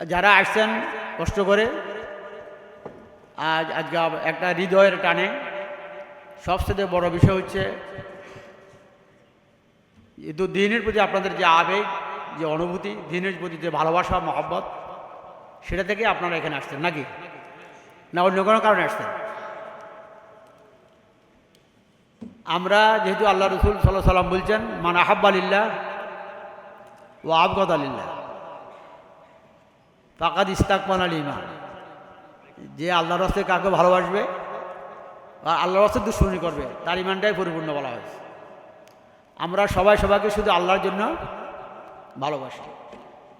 যারা আসছেন, কষ্ট করে, আজ, আজকে একটা হৃদয়ের টানে। সবচেয়ে বড় বিষয় হচ্ছে কিন্তু দিনের প্রতি আপনাদের যে আবেগ, যে অনুভূতি, দিনের প্রতি যে ভালোবাসা, মহব্বত, সেটা থেকে আপনারা এখানে আসছেন, নাকি? না, অন্য কোনো কারণে আসছেন? আমরা যেহেতু আল্লাহ রসুল সাল্লাহ সাল্লাম বলছেন, মান আহাব্বালিল্লাহ ও আবগদ আলিল্লাহ ফাকাদ ইস্তাকমান আল ইমান যে আল্লাহর রাস্তায় কাকে ভালোবাসবে আর আল্লাহর রাস্তায় দুশ্মনী করবে, তার ইমানটাই পরিপূর্ণ বলা হয়েছে। আমরা সবাই সবাইকে শুধু আল্লাহর জন্য ভালোবাসি।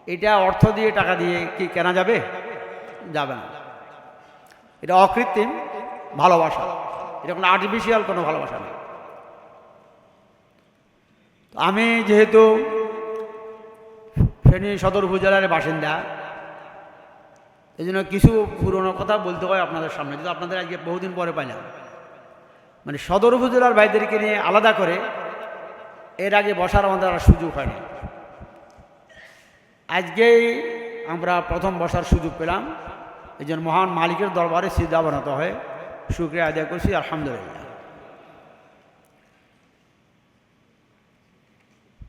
এটা অর্থ দিয়ে টাকা দিয়ে কি কেনা যাবে? যাবে না। এটা অকৃত্রিম ভালোবাসা। এটা কোনো আর্টিফিশিয়াল কোনো ভালোবাসা নেই আমি যেহেতু ফেনী সদর উপজেলার বাসিন্দা এই জন্য কিছু পুরনো কথা বলতে হয় আপনাদের সামনে যদি আপনাদের আজকে বহুদিন পরে পাইলাম। মানে সদর উপজেলার ভাইদেরকে নিয়ে আলাদা করে এর আগে বসার আমাদের আর সুযোগ হয়নি। আজকেই আমরা প্রথম বসার সুযোগ পেলাম। এই জন্য মহান মালিকের দরবারে সিদ্ধা বানাতে হয় শুক্রিয়া আদায় করছি, আলহামদুলিল্লাহ।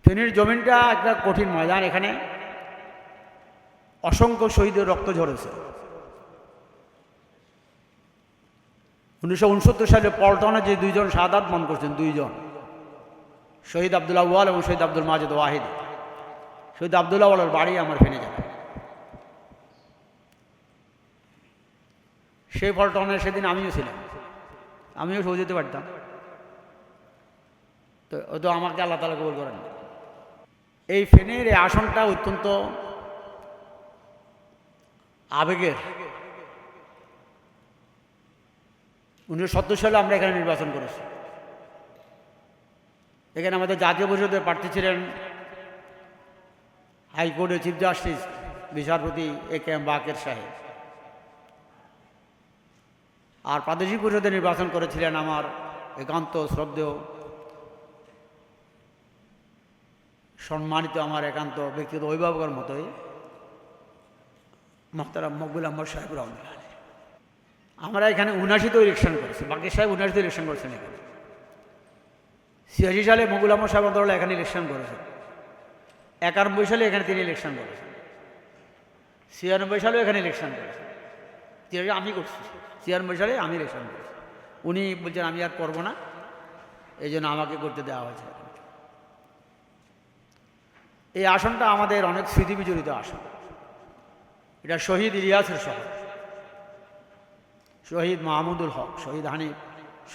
ফেনীর জমিনটা একটা কঠিন ময়দান এখানে। অসংখ্য শহীদের রক্ত ঝরেছে। উনিশশো উনসত্তর সালে পল্টনে যে দুইজন সাদাত মন করছেন, দুইজন। শহীদ আবদুল্লাহ ওয়াল এবং শহীদ আব্দুল মাজেদ ওয়াহিদ। শহীদ আবদুল্লাহ ওয়ালের বাড়ি আমার ফেনে যাবে সেই পল্টনে সেদিন আমিও ছিলাম। আমিও সহ যেতে পারতাম। তো ও তো আমাকে আল্লাহ তালা কবল করেন। এই ফেনের এই আসনটা অত্যন্ত আবেগের। উনিশশো সত্তর সালে আমরা এখানে নির্বাচন করেছি। এখানে আমাদের জাতীয় পরিষদের প্রার্থী ছিলেন হাইকোর্টের চিফ জাস্টিস বিচারপতি এ কে এম বাকের সাহেব। আর প্রাদেশিক পরিষদে নির্বাচন করেছিলেন আমার একান্ত শ্রদ্ধেয়, সম্মানিত, আমার একান্ত ব্যক্তিগত অভিভাবকের মতোই মোহতারাম মকবুল আহমদ সাহেব রহমতুল্লাহ আলাইহ। আমরা এখানে উনাশিতে ইলেকশন করেছি, বাকি সাহেব উনাশিতে ইলেকশন করেছেন এখানে। ছিয়াশি সালে মকুল আহমদ সাহেব আন্দোলন এখানে ইলেকশন করেছেন। একানব্বই সালে এখানে তিনি ইলেকশন করেছেন। ছিয়ানব্বই সালেও এখানে ইলেকশন করেছেন। ছিয়াশি আমি করছি। ছিয়ানব্বই সালে আমি ইলেকশন করেছি। উনি বলছেন, আমি আর করব না। এই জন্য আমাকে করতে দেওয়া হয়েছে। এই আসনটা আমাদের অনেক স্মৃতি বিজড়িত আসন। এটা শহীদ ইলিয়াসের শহর। শহীদ মাহমুদুল হক, শহীদ হানিফ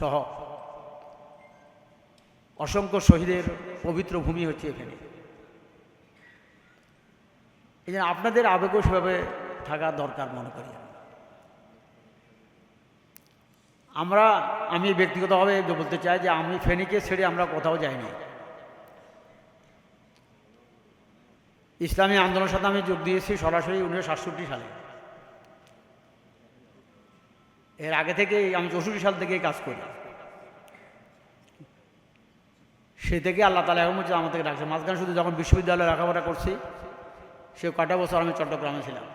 সহ অসংখ্য শহীদের পবিত্র ভূমি হচ্ছে এখানে। এই আপনাদের আবেগও সেভাবে থাকা দরকার মনে করি আমরা, আমি ব্যক্তিগতভাবে বলতে চাই যে আমি ফেনীকে ছেড়ে আমরা কোথাও যাইনি। ইসলামী আন্দোলনের সাথে আমি যোগ দিয়েছি সরাসরি উনিশশো সাতষট্টি সালে। এর আগে থেকেই আমি চৌষট্টি সাল থেকেই কাজ করি। সে থেকে আল্লাহ তালা এখন আমার থেকে ডাকছে। মাঝখানে শুধু যখন বিশ্ববিদ্যালয়ে লেখাপড়া করছি, সে কটা বছর আমি চট্টগ্রামে ছিলাম।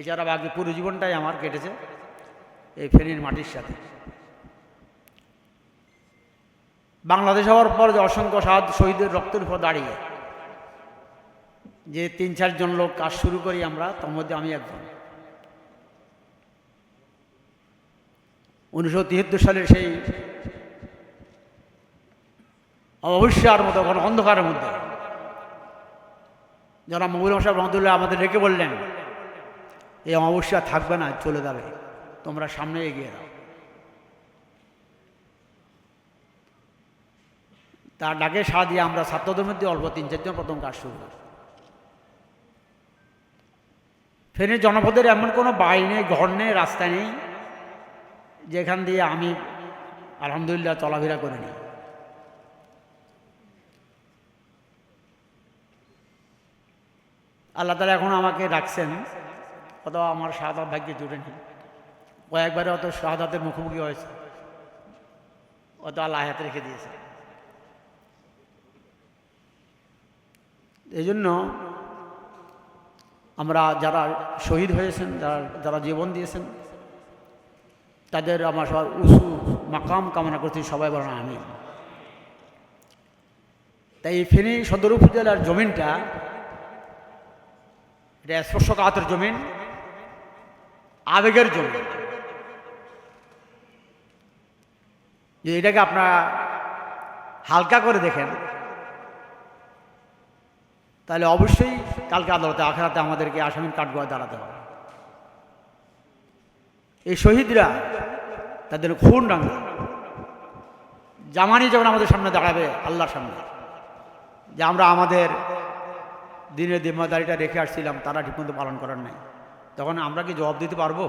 এছাড়া বাকি পুরো জীবনটাই আমার কেটেছে এই ফেনীর মাটির সাথে। বাংলাদেশ হওয়ার পর যে অসংখ্য সাদ শহীদের রক্তের উপর দাঁড়িয়ে যে তিন, চারজন লোক কাজ শুরু করি আমরা, তার মধ্যে আমি একজন। উনিশশো তিয়াত্তর সালের সেই অবশ্যর মতো কোনো অন্ধকারের মধ্যে। যারা মবুল মশাহ রহমতুল্লাহ আমাদের রেখে বললেন, এই অমাবস্যা থাকবে না, চলে যাবে। তোমরা সামনে এগিয়ে দাও তার ডাকে সাড়া দিয়ে আমরা ছাত্রদের মধ্যে অল্প তিন, চারজন প্রথম কাজ শুরু করি। ফেনীর জনপদের এমন কোনো বাড়ি নেই, ঘর নেই, রাস্তা নেই, যেখান দিয়ে আমি আলহামদুলিল্লাহ চলাফেরা করে নিই। আল্লাহ তালা এখন আমাকে রাখছেন অত আমার শাহাদাত ভাগ্যে জুড়ে নেই। কয়েকবারে অত শাহাদাতের মুখোমুখি হয়েছে, অত আল্লাহ হাতে রেখে দিয়েছে। এই জন্য আমরা যারা শহীদ হয়েছেন, যারা যারা জীবন দিয়েছেন, তাদের আমার সবার উঁচু মাকাম কামনা করছি, সবাই বলেন আমি তাই এই ফেনী সদর উপজেলার জমিনটা, এটা স্পর্শকাতের জমিন, আবেগের জমিন। যে এটাকে আপনারা হালকা করে দেখেন তাহলে অবশ্যই কালকে আদালতে, আখেরাতে আমাদেরকে আসামির কাঠগড়ায় দাঁড়াতে হবে। এই শহীদরা তাদের খুন রাঙা জামানি যখন আমাদের সামনে দাঁড়াবে, আল্লাহর সামনে। যে আমরা আমাদের দিনের জিম্মাদারিটা রেখে আসছিলাম, তারা ঠিকমতো পালন করার নাই। তখন আমরা কি জবাব দিতে পারব?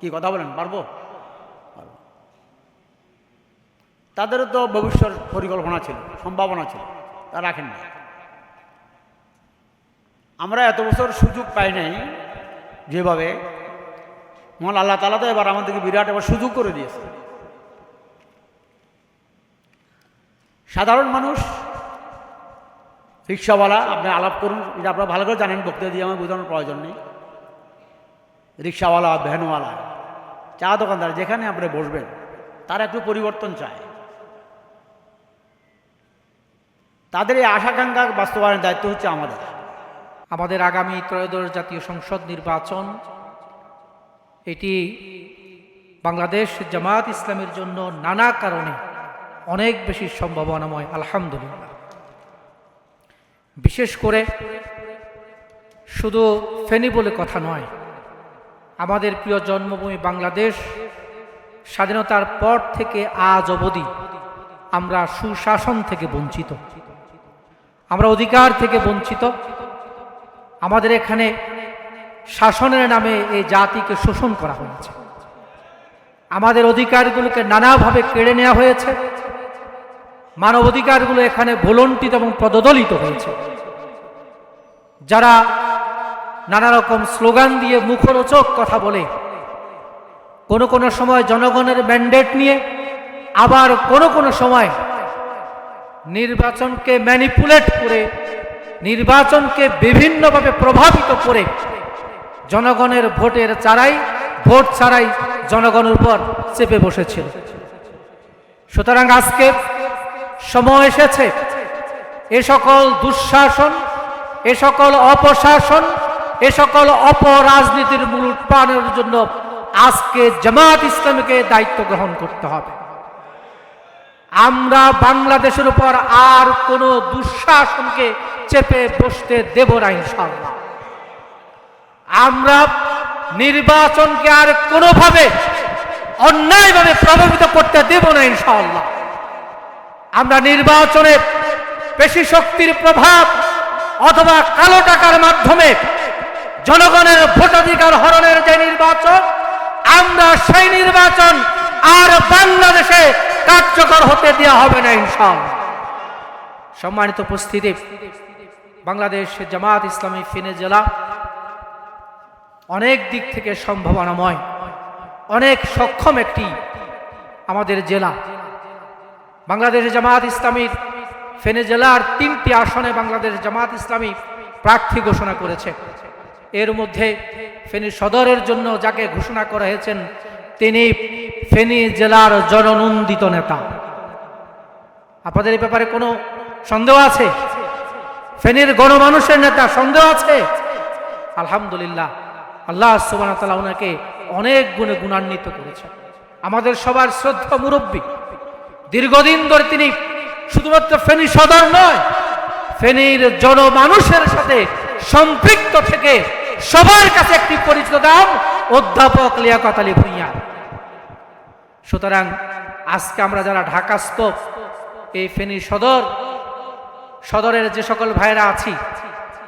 কি কথা বলেন, পারব? পারব। তাদেরও তো ভবিষ্যৎ পরিকল্পনা ছিল, সম্ভাবনা ছিল তা রাখেন না আমরা এত বছর সুযোগ পাই নাই যেভাবে। মহান আল্লাহ তালা তো এবার আমাদেরকে বিরাট এবার সুযোগ করে দিয়েছে। সাধারণ মানুষ, রিক্সাওয়ালা, আপনি আলাপ করুন, এটা আপনারা ভালো করে জানেন, বক্তৃতা দিয়ে আমার বোঝানোর প্রয়োজন নেই। রিক্সাওয়ালা, ভ্যানওয়ালা, চা দোকানদার, যেখানে আপনি বসবেন, তার একটু পরিবর্তন চায় তাদের এই আশাকাঙ্ক্ষা বাস্তবায়নের দায়িত্ব হচ্ছে আমাদের। আমাদের আগামী ত্রয়োদশ জাতীয় সংসদ নির্বাচন, এটি বাংলাদেশ জামাত ইসলামের জন্য নানা কারণে অনেক বেশি সম্ভাবনাময়, আলহামদুলিল্লাহ। বিশেষ করে শুধু ফেনী বলে কথা নয়, আমাদের প্রিয় জন্মভূমি বাংলাদেশ স্বাধীনতার পর থেকে আজ অবধি আমরা সুশাসন থেকে বঞ্চিত। আমরা অধিকার থেকে বঞ্চিত। আমাদের এখানে শাসনের নামে এই জাতিকে শোষণ করা হয়েছে। আমাদের অধিকারগুলোকে নানাভাবে কেড়ে নেওয়া হয়েছে। মানব অধিকারগুলো এখানে ভুলন্টিত এবং পদদলিত হয়েছে। যারা নানা রকম স্লোগান দিয়ে মুখরোচক কথা বলে, কোনো কোনো সময় জনগণের ম্যান্ডেট নিয়ে, আবার কোনো কোনো সময় নির্বাচনকে ম্যানিপুলেট করে নির্বাচনকে বিভিন্নভাবে প্রভাবিত করে জনগণের ভোটের চারাই, ভোট ছাড়াই জনগণের উপর চেপে বসেছিল। সুতরাং আজকে সময় এসেছে এ সকল দুঃশাসন, এ সকল অপশাসন, এ সকল অপরাজনীতির মূল উৎপাদনের জন্য আজকে জামাত ইসলামীকে দায়িত্ব গ্রহণ করতে হবে। আমরা বাংলাদেশের উপর আর কোনো দুঃশাসনকে চেপে বসতে দেব না ইনশাল্লাহ আমরা নির্বাচনকে আর কোনোভাবে অন্যায়ভাবে প্রভাবিত করতে দেব না ইনশাল্লাহ আমরা নির্বাচনে পেশি শক্তির প্রভাব অথবা কালো টাকার মাধ্যমে জনগণের ভোটাধিকার হরণের যে নির্বাচন, আমরা সেই নির্বাচন আর বাংলাদেশে কার্যকর হতে দেওয়া হবে না ইনশাল্লাহ সম্মানিত উপস্থিতি বাংলাদেশ জামাত ইসলামী ফিনে জেলা অনেক দিক থেকে সম্ভাবনাময়, অনেক সক্ষম একটি আমাদের জেলা। বাংলাদেশ জামাত ইসলামীর ফেনে জেলার তিনটি আসনে বাংলাদেশ জামাত ইসলামী প্রার্থী ঘোষণা করেছে। এর মধ্যে ফেনী সদরের জন্য যাকে ঘোষণা করা হয়েছেন, তিনি ফেনী জেলার জননন্দিত নেতা। আপনাদের এই ব্যাপারে কোনো সন্দেহ আছে? ফেনীর গণমানুষের নেতা সন্দেহ আছে? আলহামদুলিল্লাহ, আল্লাহ তালা ওনাকে অনেক গুণে গুণান্বিত করেছে আমাদের সবার শ্রদ্ধা মুরব্বী। দীর্ঘদিন ধরে তিনি শুধুমাত্র ফেনী সদর নয়, ফেনীর জনমানুষের সাথে সম্পৃক্ত থেকে সবার কাছে একটি পরিচিত নাম অধ্যাপক লিয়াকত আলী ভূঁইয়া। সুতরাং আজকে আমরা যারা ঢাকাস্থ, এই ফেনী সদর সদরের যে সকল ভাইরা আছি,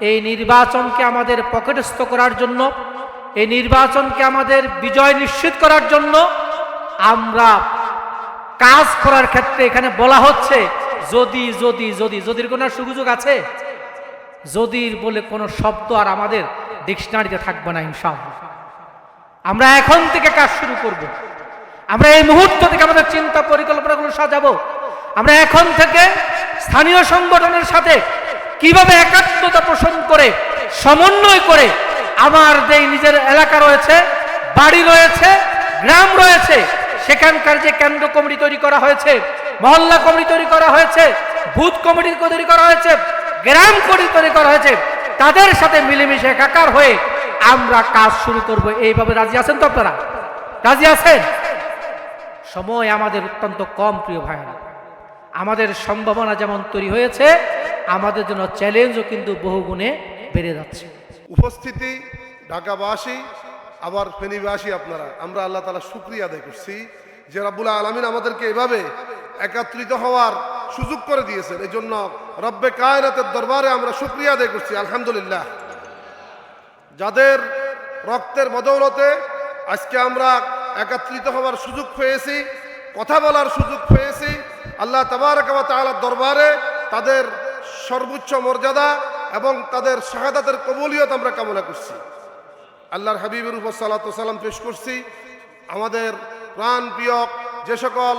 এই নির্বাচনকে আমাদের পকেটস্থ করার জন্য, এই নির্বাচনকে আমাদের বিজয় নিশ্চিত করার জন্য আমরা কাজ করার ক্ষেত্রে এখানে বলা হচ্ছে, যদি যদি যদি, যদির কোনো সুযোগ আছে, যদির বলে কোনো শব্দ আর আমাদের ডিকশনারিতে থাকবে না ইনশাআল্লাহ। আমরা এখন থেকে কাজ শুরু করব। আমরা এই মুহূর্ত থেকে আমাদের চিন্তা পরিকল্পনাগুলো সাজাবো। আমরা এখন থেকে স্থানীয় সংগঠনের সাথে কীভাবে একাত্মতা পোষণ করে, সমন্বয় করে আমার যে নিজের এলাকা রয়েছে, বাড়ি রয়েছে, গ্রাম রয়েছে, সেখানকার যে কেন্দ্র কমিটি তৈরি করা হয়েছে, মহল্লা কমিটি তৈরি করা হয়েছে, বুথ কমিটি তৈরি করা হয়েছে, গ্রাম কমিটি তৈরি করা হয়েছে, তাদের সাথে মিলেমিশে একাকার হয়ে আমরা কাজ শুরু করব। এইভাবে রাজি আছেন তো আপনারা? রাজি আছেন? সময় আমাদের অত্যন্ত কম, প্রিয় ভাইরা আমাদের সম্ভাবনা যেমন তৈরি হয়েছে, আমাদের জন্য চ্যালেঞ্জও কিন্তু বহুগুণে বেড়ে যাচ্ছে। উপস্থিতি, ঢাকাবাসী, আবার ফেনীবাসী আপনারা, আমরা আল্লাহ তালা শুক্রিয়া আদায় করছি যে রাব্বুল আলমিন আমাদেরকে এভাবে একাত্রিত হওয়ার সুযোগ করে দিয়েছেন। এই জন্য রব্বে কায়নাতের দরবারে আমরা শুক্রিয়া আদায় করছি, আলহামদুলিল্লাহ। যাদের রক্তের বদৌলতে আজকে আমরা একত্রিত হওয়ার সুযোগ পেয়েছি, কথা বলার সুযোগ পেয়েছি আল্লাহ তাবারকাবা তাআলার দরবারে তাদের সর্বোচ্চ মর্যাদা এবং তাদের শাহাদাতের কবুলিয়ত আমরা কামনা করছি। আল্লাহর হাবিবের উপর সালাত সালাম পেশ করছি। আমাদের প্রাণ প্রিয় যে সকল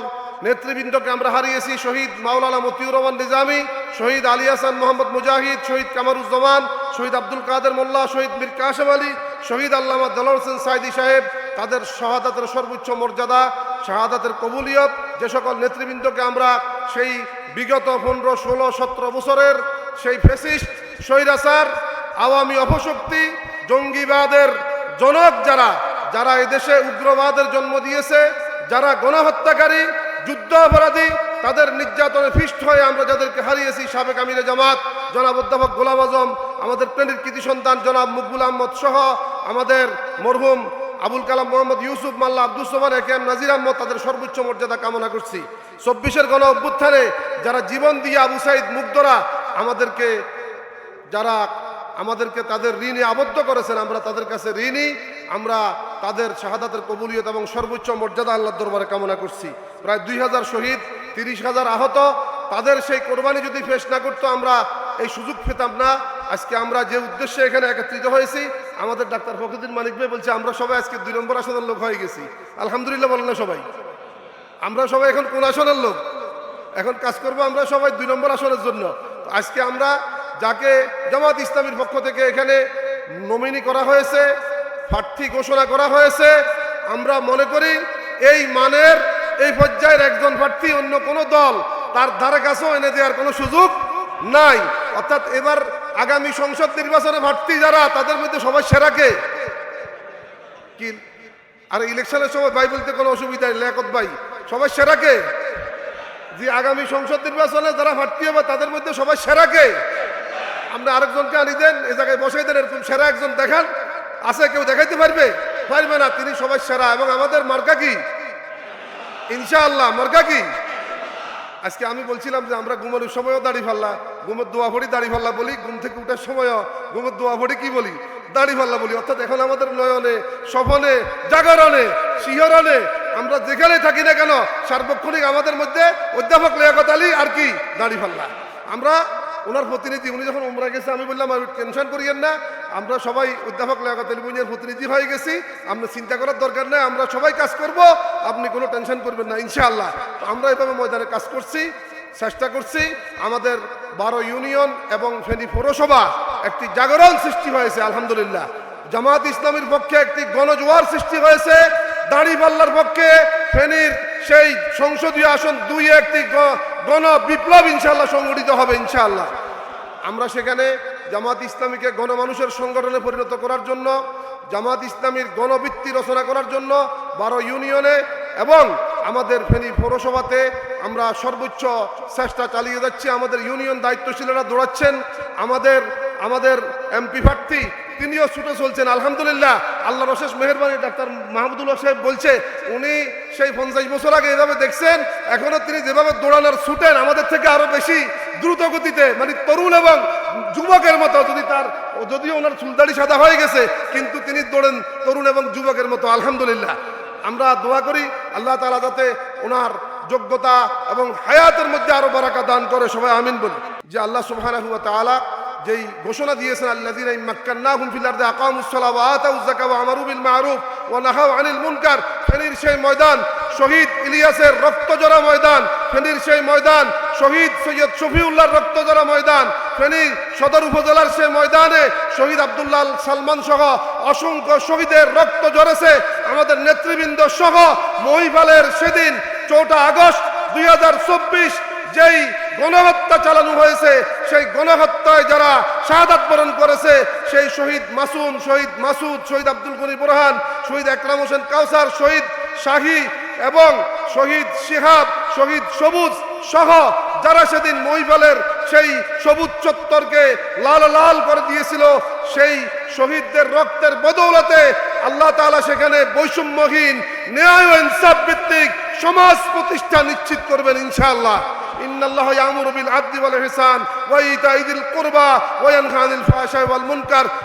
নেতৃবৃন্দকে আমরা হারিয়েছি, শহীদ মাওলানা মতিউর রহমান নিজামী, শহীদ আলী হাসান মোহাম্মদ মুজাহিদ, শহীদ কামারুজ্জামান, শহীদ আব্দুল কাদের মোল্লা, শহীদ মীর কাশেম আলী, শহীদ আল্লামা দলাল হোসেন সাইদি সাহেব, তাদের শাহাদাতের সর্বোচ্চ মর্যাদা শাহাদাতের কবুলিয়ত, যে সকল নেতৃবৃন্দকে আমরা সেই বিগত পনেরো, ষোলো, সতেরো বছরের সেই ফেসিস্ট, স্বৈরাচার, আওয়ামী অপশক্তি, জঙ্গিবাদের জনক যারা যারা এদেশে উগ্রবাদের জন্ম দিয়েছে, যারা গণহত্যাকারী, যুদ্ধ অপরাধী, তাদের নির্যাতনে ফিষ্ট হয়ে আমরা যাদেরকে হারিয়েছি সাবেক আমিরে জামাত, জনাব অধ্যাপক গোলাম আজম, আমাদের প্রেমের কৃতি সন্তান জনাব মুকবুল আহমদ সহ আমাদের মরহুম আবুল কালাম মোহাম্মদ ইউসুফ, মাল্লা আব্দুল সোমান একেম নাজির আহমদ তাদের সর্বোচ্চ মর্যাদা কামনা করছি। চব্বিশের গণ অভ্যুত্থানে যারা জীবন দিয়ে আবু সাইদ মুগ্ধরা, আমাদেরকে যারা, আমাদেরকে তাদের ঋণে আবদ্ধ করেছেন, আমরা তাদের কাছে ঋণী, আমরা তাদের শাহাদাতের কবুলিয়ত এবং সর্বোচ্চ মর্যাদা আল্লাহর দরবারে কামনা করছি। প্রায় দুই হাজার শহীদ, তিরিশ হাজার আহত, তাদের সেই কোরবানি যদি ফেস না করতো, আমরা এই সুযোগ পেতাম না। আজকে আমরা যে উদ্দেশ্যে এখানে একত্রিত হয়েছি আমাদের ডাক্তার ফখরুদ্দিন মানিক ভাই বলছে, আমরা সবাই আজকে দুই নম্বর আসনের লোক হয়ে গেছি। আলহামদুলিল্লাহ বলেন না সবাই। আমরা সবাই এখন কোন আসনের লোক? এখন কাজ করব আমরা সবাই দুই নম্বর আসনের জন্য। আজকে আমরা যাকে জামাত ইসলামীর পক্ষ থেকে এখানে নমিনি করা হয়েছে, প্রার্থী ঘোষণা করা হয়েছে, আমরা মনে করি এই মানের এই পর্যায়ের একজন প্রার্থী অন্য কোনো দল তার ধারে কাছেও এনে দেওয়ার কোনো সুযোগ নাই। অর্থাৎ এবার আগামী সংসদ নির্বাচনে প্রার্থী যারা, তাদের মধ্যে সবাই সেরাকে কি? আর ইলেকশনের সময় ভাই বলতে কোনো অসুবিধা নেই, লেখত ভাই। সবাই সেরাকে যে আগামী সংসদ নির্বাচনে যারা প্রার্থী হবে, তাদের মধ্যে সবাই সেরাকে আপনি আরেকজনকে আনি দেন, এ জায়গায় বসাই দেন, এরকম সেরা একজন দেখান। আছে, কেউ দেখাইতে পারবে? পারবে না, তিনি সবাই সেরা। এবং আমাদের মার্কা কি? ইনশাআল্লাহ, মার্কা কি? আজকে আমি বলছিলাম যে আমরা ঘুমের সময়ও দাড়ি ফাল্লা, ঘুমের দোয়া ভরি দাড়ি ফাল্লা বলি, ঘুম থেকে উঠার সময়ও ঘুমের দোয়া ভরি কি বলি? দাড়ি ফাল্লা বলি। অর্থাৎ এখন আমাদের নয়নে, স্বপনে, জাগরণে, শিহরণে আমরা যেখানে থাকি না কেন, সার্বক্ষণিক আমাদের মধ্যে অধ্যাপক লিয়াকত আলী আর কি দাড়ি ফাল্লা। আমরা ওনার প্রতিনিধি, উনি যখন উমরা গেছে, আমি বললাম আমি টেনশন করিয়েন না, আমরা সবাই অধ্যাপক লিয়াকত আলী প্রতিনিধি হয়ে গেছি, আমরা চিন্তা করার দরকার নেই, আমরা সবাই কাজ করব, আপনি কোনো টেনশন করবেন না, ইনশাআল্লাহ। আমরা এভাবে ময়দানে কাজ করছি, চেষ্টা করছি, আমাদের বারো ইউনিয়ন এবং ফেনী পৌরসভা একটি জাগরণ সৃষ্টি হয়েছে, আলহামদুলিল্লাহ। জামাত ইসলামীর পক্ষে একটি গণজোয়ার সৃষ্টি হয়েছে, দাড়িপাল্লার পক্ষে ফেনীর সেই সংসদীয় আসন দুই একটি গণ বিপ্লব ইনশাল্লাহ সংগঠিত হবে ইনশাআল্লাহ। আমরা সেখানে জামাত ইসলামীকে গণমানুষের সংগঠনে পরিণত করার জন্য, জামাত ইসলামীর গণবৃত্তি রচনা করার জন্য বারো ইউনিয়নে এবং আমাদের ফেনী পৌরসভাতে আমরা সর্বোচ্চ চেষ্টা চালিয়ে যাচ্ছি। আমাদের ইউনিয়ন দায়িত্বশীলেরা দৌড়াচ্ছেন। আমাদের আমাদের এমপি প্রার্থী তিনিও ছুটে চলছেন, আলহামদুলিল্লাহ। আল্লাহ রশেষ মেহরবানি, ডাক্তার মাহমুদুল্লাহ সাহেব বলছে, উনি সেই পঞ্চাশ বছর আগে এভাবে দেখছেন, এখনও তিনি যেভাবে দৌড়ানোর ছুটেন, আমাদের থেকে আরও বেশি দ্রুত গতিতে মানে তরুণ এবং যুবকের মতো, যদি তার, যদিও ওনার চুলদাড়ি সাদা হয়ে গেছে, কিন্তু তিনি দৌড়েন তরুণ এবং যুবকের মতো, আলহামদুলিল্লাহ। আমরা দোয়া করি, আল্লাহ তালা যাতে ওনার যোগ্যতা এবং হায়াতের মধ্যে আরও বারাকা দান করে, সবাই আমিন বলি। যে আল্লাহ তাআলা যেই ঘোষণা দিয়েছেন, আল্লাযীনা ইম্মাক্কান্নাহুম ফিল আরদি আকামুস সালাহ ওয়া আতাউজ যাকাত ওয়া আমারু বিল মা'রুফ নাহাউ আনিল মুনকার। ফেনীর সেই ময়দান, শহীদ ইলিয়াসের রক্ত রক্তজোড়া ময়দান। ফেনীর সেই ময়দান, শহীদ সৈয়দ শফিউল্লাহর রক্ত জরা ময়দান। ফেনী সদর উপজেলার সেই ময়দানে শহীদ আব্দুল্লাহ সালমান সহ অসংখ্য শহীদের রক্ত ঝরেছে। আমাদের নেতৃবৃন্দ সহ মহিপালের সেদিন চৌঠা আগস্ট দুই হাজার চব্বিশ যেই গণহত্যা চালানো হয়েছে সেই গণহত্যায় যারা শাহাদাত বরণ করেছে, সেই শহীদ মাসুম, শহীদ মাসুদ, শহীদ আব্দুল গনি বোরহান, শহীদ একরাম হোসেন কাউসার, শহীদ শাহী এবং শহীদ শিহাব, শহীদ সবুজ সহ যারা সেদিন মহিপালের সেই সবুজ চত্বরকে লাল লাল করে দিয়েছিল, সেই শহীদদের রক্তের বদৌলতে আল্লাহ তাআলা সেখানে বৈষম্যহীন, ন্যায় ও ইনসাফ ভিত্তিক সমাজ প্রতিষ্ঠা নিশ্চিত করবেন ইনশাআল্লাহ। ইন্নাল্লাহ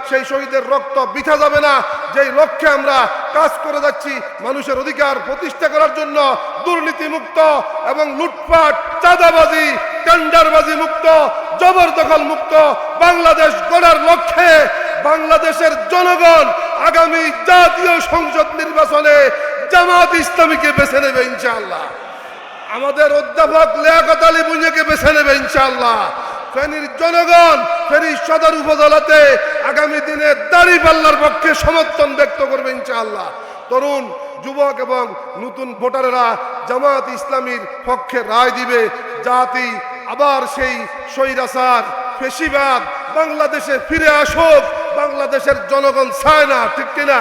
সেই শহীদের রক্ত বৃথা যাবে না। যেই লক্ষ্যে আমরা কাজ করে যাচ্ছি, মানুষের অধিকার প্রতিষ্ঠা করার জন্য দুর্নীতি মুক্ত এবং লুটপাট, চাঁদাবাজি, টেন্ডারবাজি মুক্ত, জবরদখল মুক্ত বাংলাদেশ গড়ার লক্ষ্যে বাংলাদেশের জনগণ আগামী জাতীয় সংসদ নির্বাচনে জামাত ইসলামীকে বেছে নেবে ইনশাআল্লাহ। আমাদের অধ্যাপক লিয়াকত আলী বুঝেকে বেছে নেবে ইনশাল্লাহ ফেনীর জনগণ ফেনী সদর উপজেলাতে আগামী দিনে দাড়ি পাল্লার পক্ষে সমর্থন ব্যক্ত করবে ইনশাআল্লাহ। তরুণ, যুবক এবং নতুন ভোটারেরা জামাত ইসলামীর পক্ষে রায় দিবে। জাতি আবার সেই স্বৈরাচার, ফেসিবাদ, বাংলাদেশে ফিরে আসুক, বাংলাদেশের জনগণ চায় না, ঠিক কিনা?